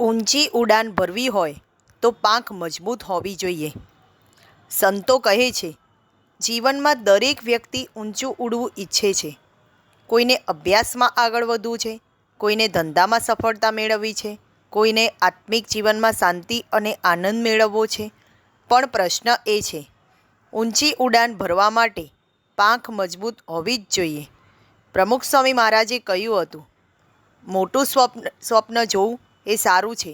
ઊંચી ઉડાન ભરવી હોય તો પાંખ મજબૂત હોવી જોઈએ. સંતો કહે છે, જીવનમાં દરેક વ્યક્તિ ઊંચું ઉડવું ઈચ્છે છે. કોઈને અભ્યાસમાં આગળ વધવું છે, કોઈને ધંધામાં સફળતા મેળવવી છે, કોઈને આત્મિક જીવનમાં શાંતિ અને આનંદ મેળવવો છે. પણ પ્રશ્ન એ છે, ઊંચી ઉડાન ભરવા માટે પાંખ મજબૂત હોવી જ જોઈએ. પ્રમુખ સ્વામી મહારાજે કહ્યું હતું, મોટું સ્વપ્ન સ્વપ્ન જોવું એ સારું છે.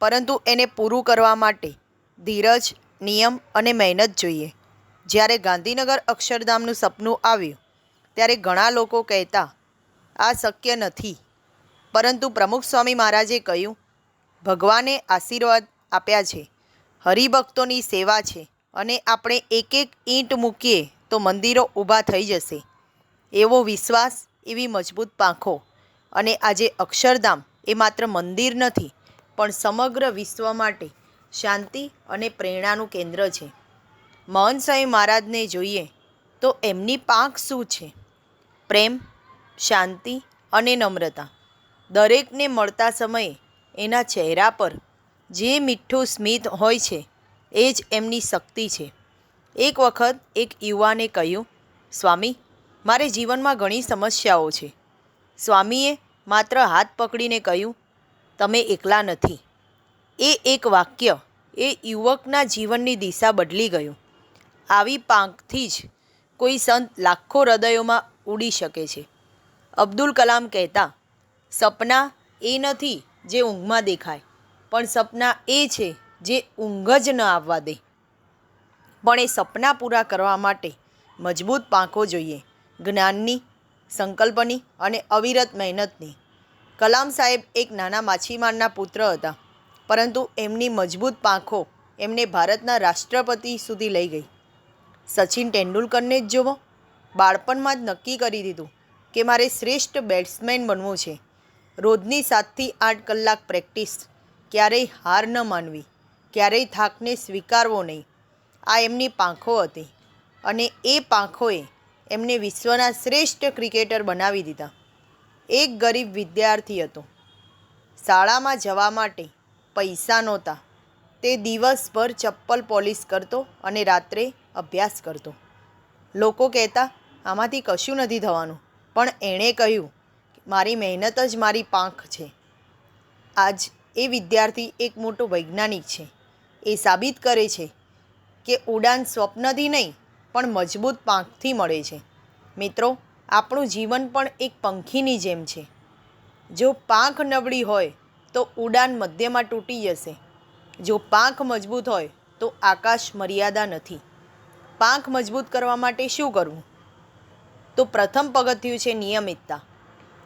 પરંતુ એને પૂરું કરવા માટે ધીરજ, નિયમ અને મહેનત જોઈએ. જ્યારે ગાંધીનગર અક્ષરધામનું સપનું આવ્યું, ત્યારે ઘણા લોકો કહેતા, આ શક્ય નથી. પરંતુ પ્રમુખ સ્વામી મહારાજે કહ્યું, ભગવાને આશીર્વાદ આપ્યા છે. હરિભક્તોની સેવા છે અને આપણે એક એક ઈંટ મૂકીએ તો મંદિરો ઊભા થઈ જશે. એવો વિશ્વાસ, એવી મજબૂત પાંખો અને આજે અક્ષરધામ એ માત્ર મંદિર નથી, પણ સમગ્ર વિશ્વ માટે શાંતિ અને પ્રેરણાનું કેન્દ્ર છે. મહંત સાંઈ મહારાજને જોઈએ તો એમની પાંખ શું છે? પ્રેમ, શાંતિ અને નમ્રતા. દરેકને મળતા સમયે એના ચહેરા પર જે મીઠું સ્મિત હોય છે, એ જ એમની શક્તિ છે. એક વખત એક યુવાને કહ્યું, સ્વામી, મારે જીવનમાં ઘણી સમસ્યાઓ છે. સ્વામીએ માત્ર હાથ પકડીને કહ્યું, તમે એકલા નથી. એ એક વાક્ય એ યુવકના જીવનની દિશા બદલી ગયું. આવી પાંખથી જ કોઈ સંત લાખો હૃદયોમાં ઉડી શકે છે. અબ્દુલ કલામ કહેતા, સપના એ નથી જે ઊંઘમાં દેખાય, પણ સપના એ છે જે ઊંઘ જ ન આવવા દે. પણ એ સપના પૂરા કરવા માટે મજબૂત પાંખો જોઈએ. જ્ઞાનની સંકલ્પની અને અવિરત મહેનતની. કલામ સાહેબ એક નાના માછીમારના પુત્ર હતા, પરંતુ એમની મજબૂત પાંખો એમને ભારતના રાષ્ટ્રપતિ સુધી લઈ ગઈ. સચિન તેંડુલકરને જ જુઓ બાળપણમાં જ નક્કી કરી દીધું કે મારે શ્રેષ્ઠ બેટ્સમેન બનવું છે. રોજની સાતથી આઠ કલાક પ્રેક્ટિસ, ક્યારેય હાર ન માનવી, ક્યારેય થાકને સ્વીકારવો નહીં. આ એમની પાંખો હતી અને એ પાંખોએ એમને વિશ્વના શ્રેષ્ઠ ક્રિકેટર બનાવી દીધા. એક ગરીબ વિદ્યાર્થી હતો. શાળામાં જવા માટે પૈસા નહોતા. તે દિવસભર ચપ્પલ પોલિશ કરતો અને રાત્રે અભ્યાસ કરતો. લોકો કહેતા, આમાંથી કશું નથી થવાનું. પણ એણે કહ્યું, મારી મહેનત જ મારી પાંખ છે. આજ એ વિદ્યાર્થી એક મોટો વૈજ્ઞાનિક છે. એ સાબિત કરે છે કે ઉડાન સ્વપ્નથી નહીં પણ મજબૂત પાંખથી મળે છે. મિત્રો, આપણું જીવન પણ એક પંખીની જેમ છે. જો પાંખ નબળી હોય, તો ઉડાન મધ્યમાં તૂટી જશે. જો પાંખ મજબૂત હોય, તો આકાશ મર્યાદા નથી. પાંખ મજબૂત કરવા માટે શું કરવું? તો પ્રથમ પગથિયું છે નિયમિતતા.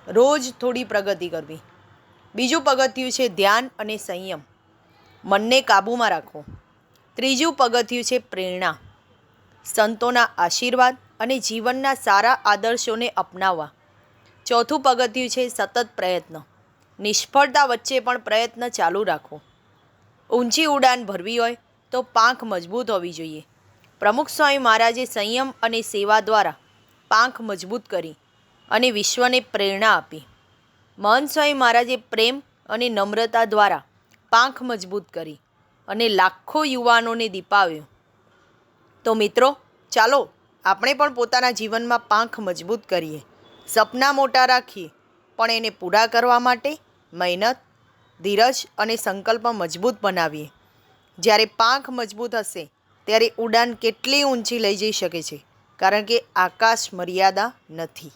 રોજ થોડી પ્રગતિ કરવી. બીજું પગથિયું છે ધ્યાન અને સંયમ. મનને કાબૂમાં રાખો ત્રીજું પગથિયું છે પ્રેરણા. સંતોના આશીર્વાદ અને જીવનના સારા આદર્શોને અપનાવવા. ચોથું પગથિયું છે સતત પ્રયત્ન. નિષ્ફળતા વચ્ચે પણ પ્રયત્ન ચાલુ રાખવો ઊંચી ઉડાન ભરવી હોય તો પાંખ મજબૂત હોવી જોઈએ. પ્રમુખ સ્વામી મહારાજે સંયમ અને સેવા દ્વારા પાંખ મજબૂત કરી અને વિશ્વને પ્રેરણા આપી. મહંત સ્વામી મહારાજે પ્રેમ અને નમ્રતા દ્વારા પાંખ મજબૂત કરી અને લાખો યુવાનોને દીપાવ્યો. તો મિત્રો, ચાલો આપણે પણ પોતાના જીવનમાં પાંખ મજબૂત કરીએ, સપના મોટા રાખીએ, પણ એને પૂરા કરવા માટે મહેનત, ધીરજ અને સંકલ્પ મજબૂત બનાવીએ. જ્યારે પાંખ મજબૂત હશે, ત્યારે ઉડાન કેટલી ઊંચી લઈ જઈ શકે છે, કારણ કે આકાશ મર્યાદા નથી.